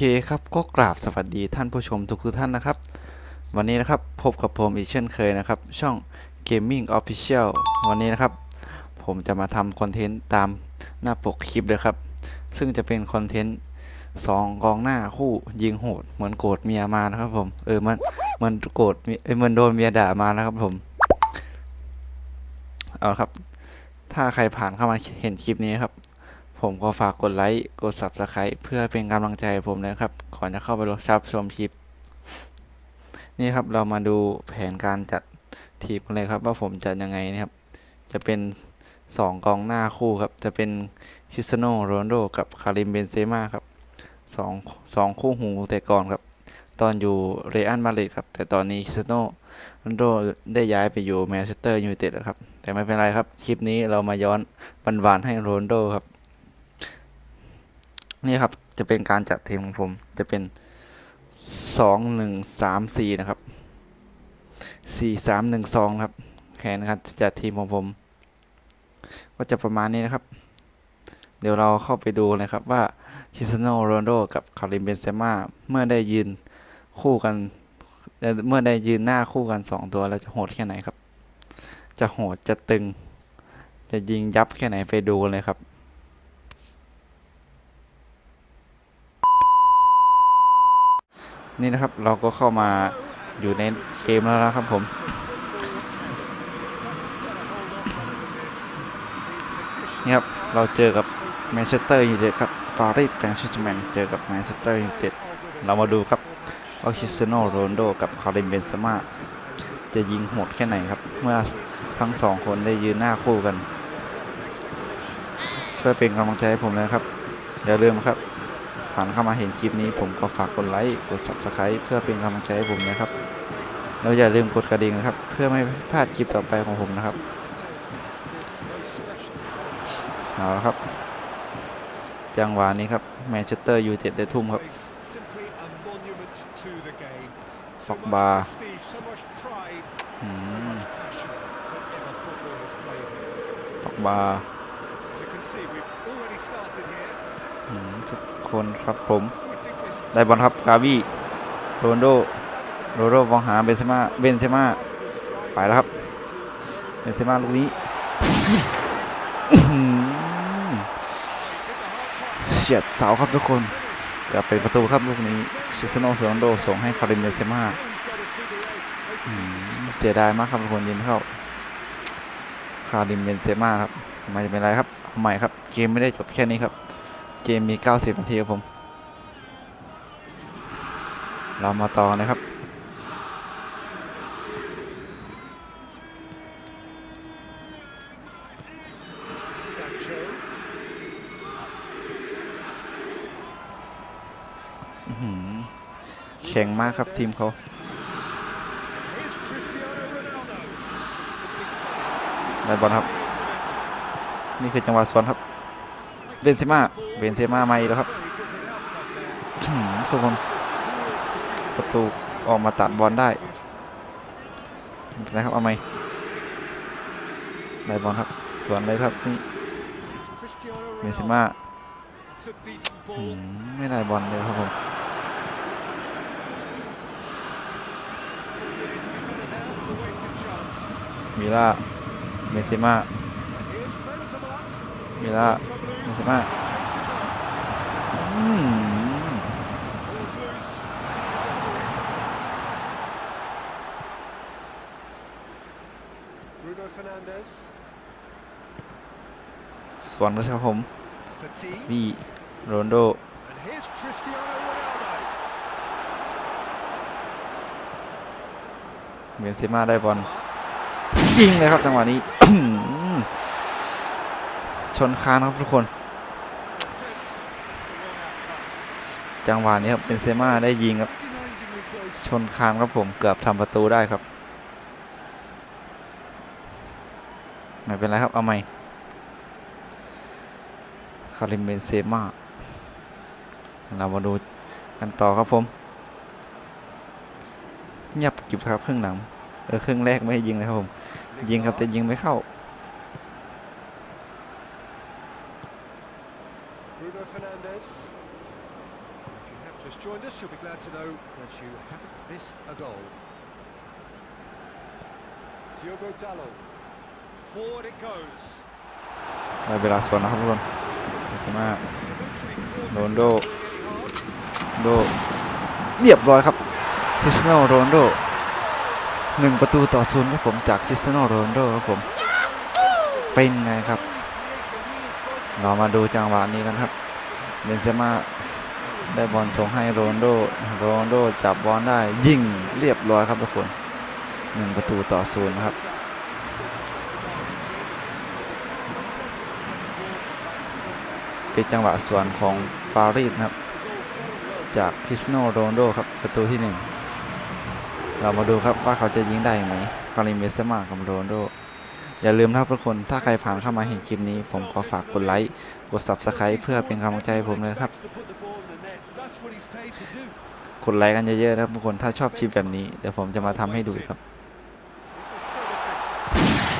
เคครับก็กราบสวัสดีท่านผู้ชมทุกทุกท่านนะครับ วันนี้นะครับพบกับผมอีกเช่นเคยนะครับ ช่อง Gaming Official วันนี้นะครับ ผมจะมาทำคอนเทนต์ตามหน้าปกคลิปเลยครับ ซึ่งจะเป็นคอนเทนต์สองกองหน้าคู่ยิงโหด เหมือนโกรธเมียมานะครับผมเออมันมันโกรธเออมันโดนเมียด่ามานะครับผมเอาละครับ ถ้าใครผ่านเข้ามาเห็นคลิปนี้ครับ ผมก็ฝากกดไลค์ กด Subscribe เพื่อเป็นกำลังใจผมนะครับ ก่อนจะเข้าไปรับชมคลิป นี่ครับเรามาดูแผนการจัดทีมกันเลยครับ ว่าผมจัดยังไงนะครับ จะเป็น 2 กองหน้าคู่ครับ จะเป็นคริสโนโรนโดกับคาริมเบนเซม่าครับสองสองคู่หูแต่ก่อนครับ ตอนอยู่เรอัลมาดริดครับ แต่ตอนนี้คริสโนโรนโดได้ย้ายไปอยู่แมนเชสเตอร์ยูไนเต็ดแล้วครับ แต่ไม่เป็นไรครับ คลิปนี้เรามาย้อนบันๆให้โรนโดครับ นี่ครับ จะเป็นการจัดทีมของผม จะเป็นสองหนึ่งสามสี่นะครับสี่สามหนึ่งสองครับแผนการจัดทีมของผม ก็จะประมาณนี้นะครับ เดี๋ยวเราเข้าไปดูเลยครับว่าคริสเตียโนโรนโดกับคาริมเบนเซม่าเมื่อได้ยืนคู่กันเอ่อเมื่อได้ยืนหน้าคู่กันสองตัวแล้วจะโหดแค่ไหนครับ จะโหดจะตึง จะยิงยับแค่ไหนไปดูเลยครับ นี่นะครับเราก็เข้ามาอยู่ในเกมแล้วนะครับผมนี่ครับเราเจอกับแมนเชสเตอร์ยูไนเต็ดครับปารีสแซงต์แชร์แมงเจอกับแมนเชสเตอร์ยูไนเต็ดเรามาดูครับว่าคริสเตียโนโรนโดกับคาริมเบนเซม่าจะยิงโหดแค่ไหนครับ เมื่อทั้งสองคนได้ยืนหน้าคู่กัน ช่วยเป็นกำลังใจให้ผมเลยนะครับ อย่าลืมครับ ผ่านเข้ามาเห็นคลิปนี้ผมก็ฝากกดไลค์กด subscribe เพื่อเป็นกำลังใจให้ผมนะครับ แล้วอย่าลืมกดกระดิ่งนะครับ เพื่อไม่พลาดคลิปต่อไปของผมนะครับเอาละครับ จังหวะนี้ครับแมนเชสเตอร์ยูไนเต็ดได้ทุ่มครับฟอกบาร์อืมปอกบาอื ทุกคนครับผม ได้บอลครับกาวีโรนโดโรโดมองหาเบนเซม่าเบนเซม่าไปแล้วครับเบนเซม่าลูกนี้เฉียดเสาครับทุกคนเกือบเป็นประตูครับลูกนี้คริสเตียโนโรนโดส่งให้คาริมเบนเซม่าเสียดายมากครับทุกคนยิงเข้าคาริมเบนเซม่าครับไม่เป็นไรครับใหม่ครับเกมไม่ได้จบแค่นี้ครับ เกมมี 90 นาทีครับผม เรามาต่อกันนะครับอื้อหือแข็งมากครับทีมเขาได้บอลครับ นี่คือจังหวะสวนครับ เบนเซม่าเบนเซม่ามาอีกแล้วครับทุกคนประตูออกมาตัดบอลได้นไรครับเอาไหมได้บอลครับสวนเลยครับนี่เบนเซม่าไม่ได้บอลเลยครับผมมิล่าเบนเซม่ามิล่า เบนเซม่าอืมสวนแล้วครับผมวีโรนลโดเบนเซม่าได้บอลยิงเลยครับจังหวะนี้ชนคานครับทุกคน จังหวะนี้ครับเบนเซม่าได้ยิงครับ ชนคานครับผมเกือบทำประตูได้ครับ ไม่เป็นไรครับ เอาใหม่คาริมเบนเซม่าเรามาดูกันต่อครับผมเงียบกิบครับครึ่งหลังเออครึ่งแรกไม่ยิงเลยครับผม ยิงครับแต่ยิงไม่เข้า Just joined us, you'll be glad to know that you haven't missed a goal. Diogo Dallo. Forward it goes. ได้เวลาสวนนะครับทุกคนเบนเซม่า Eventually caught Rondo. it getting hard. โด เรียบร้อยครับคริสโนโรนโดหนึ่งประตูต่อศูนย์ครับผมจากคริสโนโรนโดครับผม เป็นไงครับ เรามาดูจังหวะนี้กันครับ เบนเซม่า ได้บอลส่งให้โรนโดโรนโดจับบอลได้ยิงเรียบร้อยครับทุกคนหนึ่งประตูต่อศูนย์ครับเป็นจังหวะสวนของปารีสนะครับ จากคริสโนโรนโดครับประตูที่หนึ่งเรามาดูครับว่าเขาจะยิงได้ไหมคาริเบนเซมากับโรนโด อย่าลืมนะครับทุกคน ถ้าใครผ่านเข้ามาเห็นคลิปนี้ ผมขอฝากกดไลค์ กด subscribe เพื่อเป็นกำลังใจให้ผมเลยนะครับ กดไลค์กันเยอะๆนะครับทุกคน ถ้าชอบคลิปแบบนี้ เดี๋ยวผมจะมาทำให้ดูครับ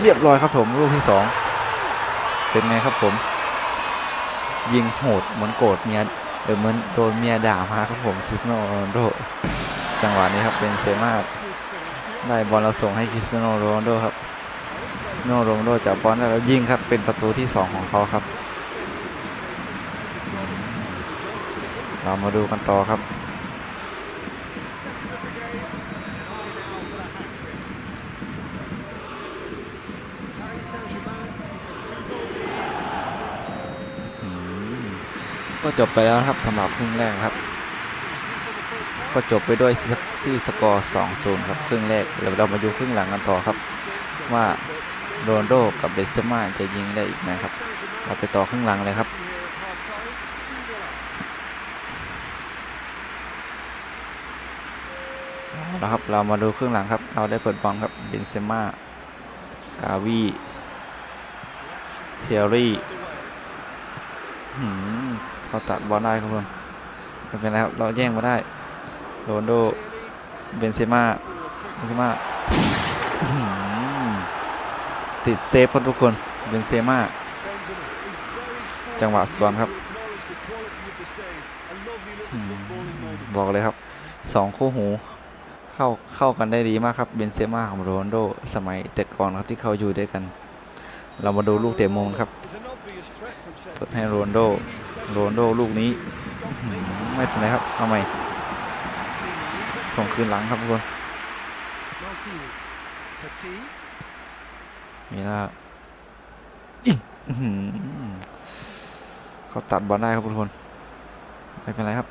เรียบร้อยครับผมลูกที่สองเป็นไงครับผม ยิงโหดเหมือนโกรธเมียเออเหมือนโดนเมียด่ามาครับผมคริสโนโรนโดจังหวะนี้ครับเป็นเซมาได้บอลเราส่งให้คริสโนโรนโดครับ โนโรนลโดจับบอลได้แล้วยิงครับเป็นประตูที่ 2 ของเขาครับ เรามาดูกันต่อครับก็จบไปแล้วครับสำหรับครึ่งแรกครับ ก็จบไปด้วยซีสกอร์ 2-0 ครับครึ่งแรกเดี๋ยวเรามาดูครึ่งหลังกันต่อครับว่า โรนโดกับเบนเซม่าจะยิงได้อีกไหมครับเราไปต่อครึ่งหลังเลยครับ แล้วครับเรามาดูครึ่งหลังครับ เราได้เปิดบอลครับเบนเซม่ากาวีเทียรี่หืมเขาตัดบอลได้ครับทุกคนไม่เป็นไรครับ เราแย่งมาได้โรนโดเบนเซม่าเบนเซม่า ติดเซฟครับทุกคนเบนเซม่าจังหวะสวนครับอืมบอกเลยครับสองคู่หูเข้าเข้ากันได้ดีมากครับเบนเซม่าของโรนลโดสมัยแต่ก่อนครับที่เขาอยู่ด้วยกัน เรามาดูลูกเตะมุมครับเปิดให้โรนลโดโรนลโดลูกนี้อื้อหือไม่เป็นไรครับเอาใหม่ส่งคืนหลังครับทุกคน มีแล้วอิงเขาตัดบอลได้ครับทุกคน ไม่เป็นไรครับ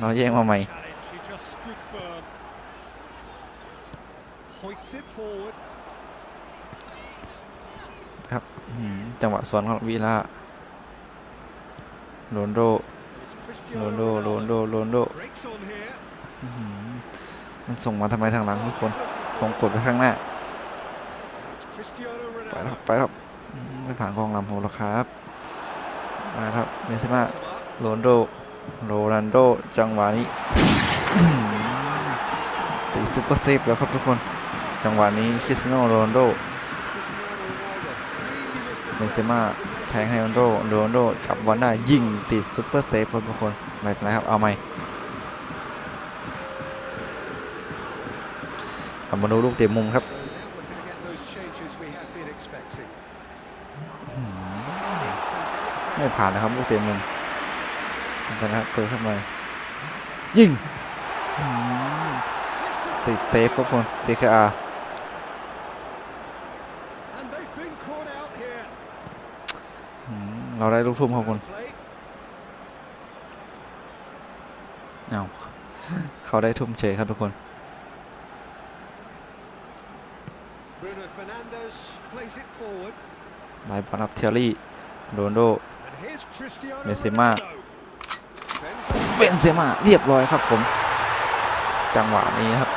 เราแย่งมาใหม่ครับจังหวะสวนของวีลาโรนโดโรนโดโรนโดโรนโดมันส่งมาทำไมทางหลังทุกคนผมกดไปข้างหน้า ไปแล้วไปแล้วไม่ผ่านกองลำโพงแล้วครับมาครับเบนเซม่าโรนโดโรนันโดจังหวะนี้ติดซุปเปอร์เซฟแล้วครับทุกคน จังหวะนี้คริสตียโนโรนัลโดเบนเซม่าแทงให้โรนัลโดโรนโดจับบอลได้ยิงติดซุปเปอร์เซฟครับทุกคนไม่เป็นไรครับเอาใหม่กลับมาดูลูกเตะมุมครับ ไม่ผ่านนะครับลูกเตะมุมนะครับเปิดเข้ามายิงอืมติดเซฟครับคนดีคอา And they've been caught out here. เราได้ลูกทุ่มครับคน Play. เอาเขาได้ทุ่มเฉยครับทุกคน Bruno Fernandes plays it forward. ได้บอลรับเทียรี่โรนลโด And here's Cristiano Benzema. Ronaldo. Benzema. เบนเซม่าเรียบร้อยครับผม จังหวะนี้ครับ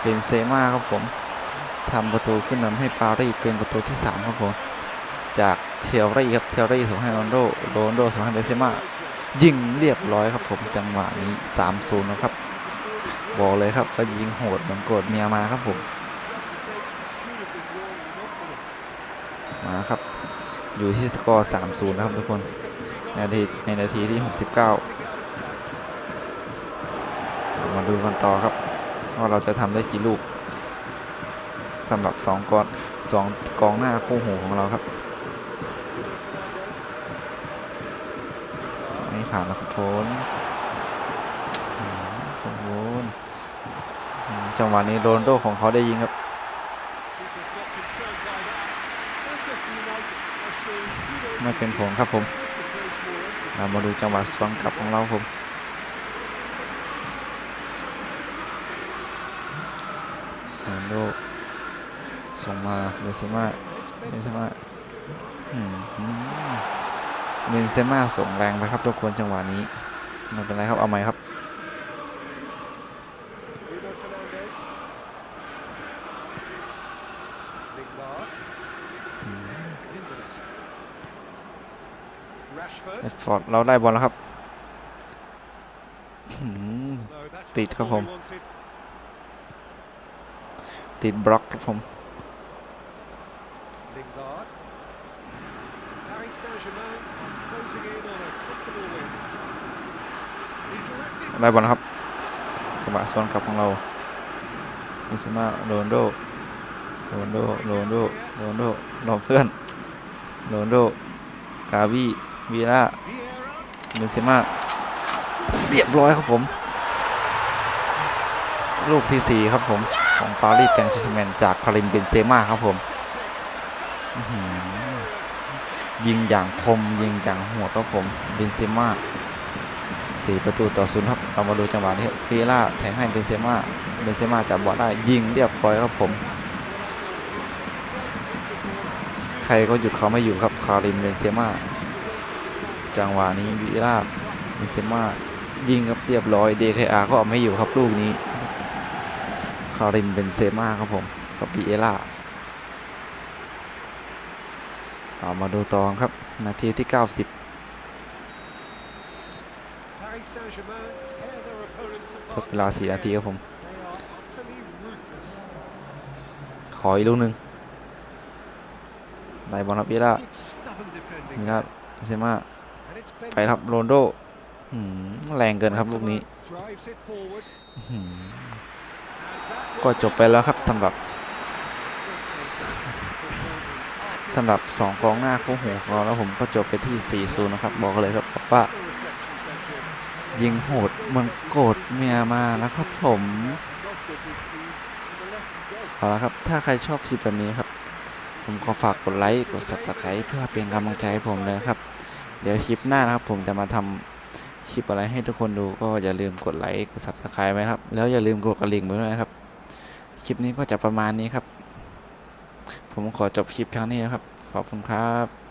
เบนเซม่าครับผมทำประตูขึ้นนำให้ปารีสเป็นประตูที่ 3 ครับผม จากเทียรี่ครับเทียรี่ส่งให้โรนโดโรนโดส่งให้เบนเซม่ายิงเรียบร้อยครับผมจังหวะนี้ 3-0 นะครับ บอกเลยครับก็ยิงโหดเหมือนโกรธเมียมาครับผม มาครับ อยู่ที่สกอร์ 3-0 นะครับทุกคน ในนาทีในนาทีที่ 69 มาดูกันต่อครับ ว่าเราจะทำได้กี่ลูกสำหรับสองกองสองกองหน้าคู่หูของเราครับไม่ผ่านแล้วครับโฟนอืมสมบูรณ์อืมจังหวะนี้โรนโดของเขาได้ยิงครับ ไม่เป็นผลครับผมเรามาดูจังหวะสวงกลับของเราครับผมโรนโดส่งมาเบนเซม่าเบนเซม่าเบนเซม่าส่งแรงไปครับทุกคนจังหวะนี้ไม่เป็นไรครับเอาไหมครับ ฟอร์ดเราได้บอลแล้วครับอืม No, that's Tịt not không the ball không? he wanted. ติดบล็อกครับผม Lingard. Paris Saint-Germain are closing in on a comfortable win. He's left his ได้บอลแล้วครับจังหวะสวนกลับของเราเบนเซม่าโรนลโดโรนลโดโรนลโดโรนลโดรอเพื่อนโรนลโดกาวี วีล่าเบนเซม่าเรียบร้อยครับผม ลูกที่ 4 ครับผม ของปารีสแซงต์แชร์แมงจากคาริมเบนเซม่าครับผมยิงอย่างคมยิงอย่างโหดครับผมเบนเซม่าสี่ประตูต่อศูนย์ครับเรามาดูจังหวะนี้ฟีล่าแทงให้เบนเซม่าเบนเซม่าจับบอลได้ยิงเรียบร้อยครับผม ใครก็หยุดเขาไม่อยู่ครับคาริมเบนเซม่า จังหวะนี้วีราเบนเซม่ายิงครับเรียบร้อย DKR ก็เอาไม่อยู่ครับลูกนี้ คาริมเบนเซม่าครับผมกับปีเอล่าเอามาดูตอนครับ นาทีที่ 90ทดเวลา 4 นาทีครับผม ขออีกลูกหนึ่งไดบอลครับวีล่า Keep stubborn defending. วีล่า there. เบเซม่า ไปครับโรนโดแรงเกินครับลูกนี้ ก็จบไปแล้วครับสำหรับสำหรับ 2กองหน้าคู่หูของเราแล้วผมก็จบไปที่ 4-0 นะครับ บอกเลยครับว่า ยิงโหดเหมันโกรธเมียมานะครับผมเอาละครับ ถ้าใครชอบคลิปแบบนี้ครับ ผมก็ฝากกดไลค์ กด subscribe เพื่อเป็นกำลังใจให้ผมเลยครับ เดี๋ยวคลิปหน้านะครับ ผมจะมาทำคลิปอะไรให้ทุกคนดูก็อย่าลืมกดไลค์กด subscribe ไว้ครับ แล้วอย่าลืมกดกระดิ่งไว้ด้วยนะครับ คลิปนี้ก็จะประมาณนี้ครับ ผมขอจบคลิปเท่านี้นะครับ ขอบคุณครับ